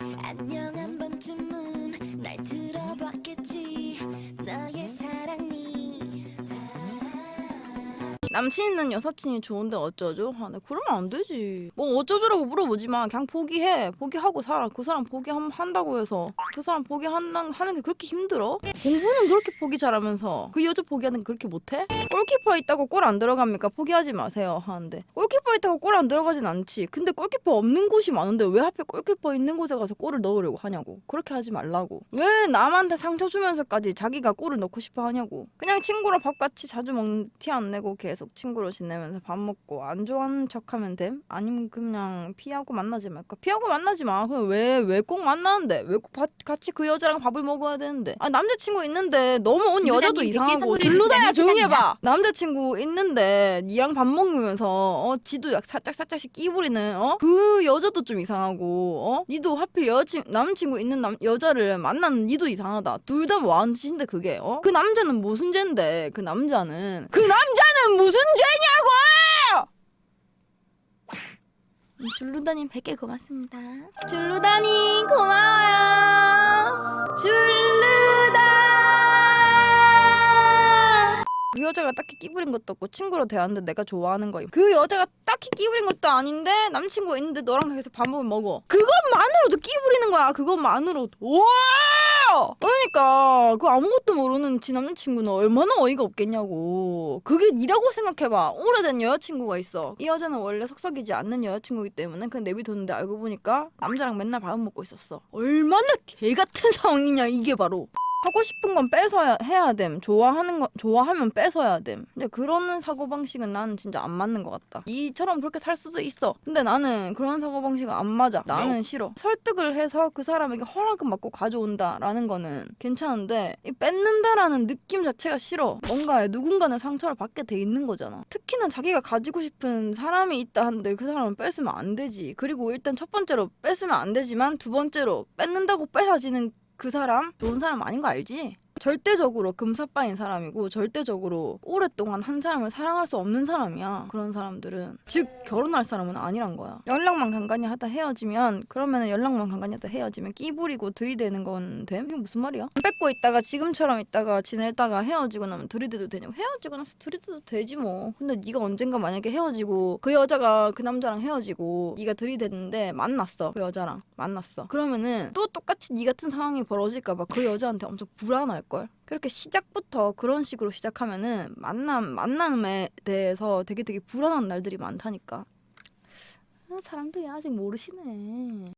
안녕 한 번쯤은 남친 있는 여사친이 좋은데 어쩌죠? 아, 나 그러면 안 되지. 뭐 어쩌죠라고 물어보지 마. 그냥 포기해. 포기하고 살아. 그 사람 포기한다고 해서 그 사람 포기하는 하는 게 그렇게 힘들어? 공부는 그렇게 포기 잘하면서 그 여자 포기하는 게 그렇게 못해? 골키퍼 있다고 골 안 들어갑니까? 포기하지 마세요 하는데 골키퍼 있다고 골 안 들어가진 않지. 근데 골키퍼 없는 곳이 많은데 왜 하필 골키퍼 있는 곳에 가서 골을 넣으려고 하냐고. 그렇게 하지 말라고. 왜 남한테 상처 주면서까지 자기가 골을 넣고 싶어 하냐고. 그냥 친구랑 밥 같이 자주 먹는 티 안 내고 계속 친구로 지내면서 밥 먹고 안 좋아하는 척하면 됨? 아니면 그냥 피하고 만나지 말까? 피하고 만나지 마. 그럼 왜왜 꼭 만나는데? 왜 꼭 같이 그 여자랑 밥을 먹어야 되는데? 아 남자친구 있는데 넘어온 여자도 줄루다님 이상하고 선물해주시다니 조용히 해봐. 남자친구 있는데 니랑 밥 먹으면서 어 지도 약 살짝 살짝씩 끼부리는 어그 여자도 좀 이상하고 어 니도 하필 여자친 남친구 있는 남 여자를 만나는 니도 이상하다. 둘다뭐 하는 짓인데 그게 어그 남자는 무슨 죄인데 그 남자는 그 남자 는 무슨 죄냐고! 줄루다님 100개 고맙습니다. 줄루다님 고마워요. 줄루다. 그 여자가 딱히 끼부린 것도 없고 친구로 대하는데 내가 좋아하는 거임. 그 여자가 딱히 끼부린 것도 아닌데 남친구 있는데 너랑 계속 밥을 먹어. 그것만으로도 끼부리는 거야. 그것만으로도. 와! 그러니까 그 아무것도 모르는 지 남자친구는 얼마나 어이가 없겠냐고. 그게 니라고 생각해봐. 오래된 여자친구가 있어. 이 여자는 원래 속삭이지 않는 여자친구이기 때문에 그냥 내비뒀는데 알고 보니까 남자랑 맨날 밥을 먹고 있었어. 얼마나 개 같은 상황이냐 이게 바로. 하고 싶은 건 뺏어야 해야 됨. 좋아하는 거 좋아하면 뺏어야 됨. 근데 그런 사고 방식은 나는 진짜 안 맞는 것 같다. 이처럼 그렇게 살 수도 있어. 근데 나는 그런 사고 방식은 안 맞아. 나는 싫어. 설득을 해서 그 사람에게 허락을 받고 가져온다라는 거는 괜찮은데 이 뺏는다라는 느낌 자체가 싫어. 뭔가 누군가는 상처를 받게 돼 있는 거잖아. 특히나 자기가 가지고 싶은 사람이 있다 한들 그 사람은 뺏으면 안 되지. 그리고 일단 첫 번째로 뺏으면 안 되지만 두 번째로 뺏는다고 뺏어지는 그 사람 좋은 사람 아닌 거 알지? 절대적으로 금사빠인 사람이고 절대적으로 오랫동안 한 사람을 사랑할 수 없는 사람이야. 그런 사람들은. 즉 결혼할 사람은 아니란 거야. 연락만 간간히 하다 헤어지면 그러면은 연락만 간간히 하다 헤어지면 끼부리고 들이대는 건 됨? 이게 무슨 말이야? 뺏고 있다가 지금처럼 있다가 지내다가 헤어지고 나면 들이대도 되냐고? 헤어지고 나서 들이대도 되지 뭐. 근데 네가 언젠가 만약에 헤어지고 그 여자가 그 남자랑 헤어지고 네가 들이댔는데 만났어. 그 여자랑 만났어. 그러면은 또 똑같이 네 같은 상황이 벌어질까봐 그 여자한테 엄청 불안할 걸. 그렇게 시작부터 그런 식으로 시작하면은 만남 만남에 대해서 되게 되게 불안한 날들이 많다니까. 아, 사람들이 아직 모르시네.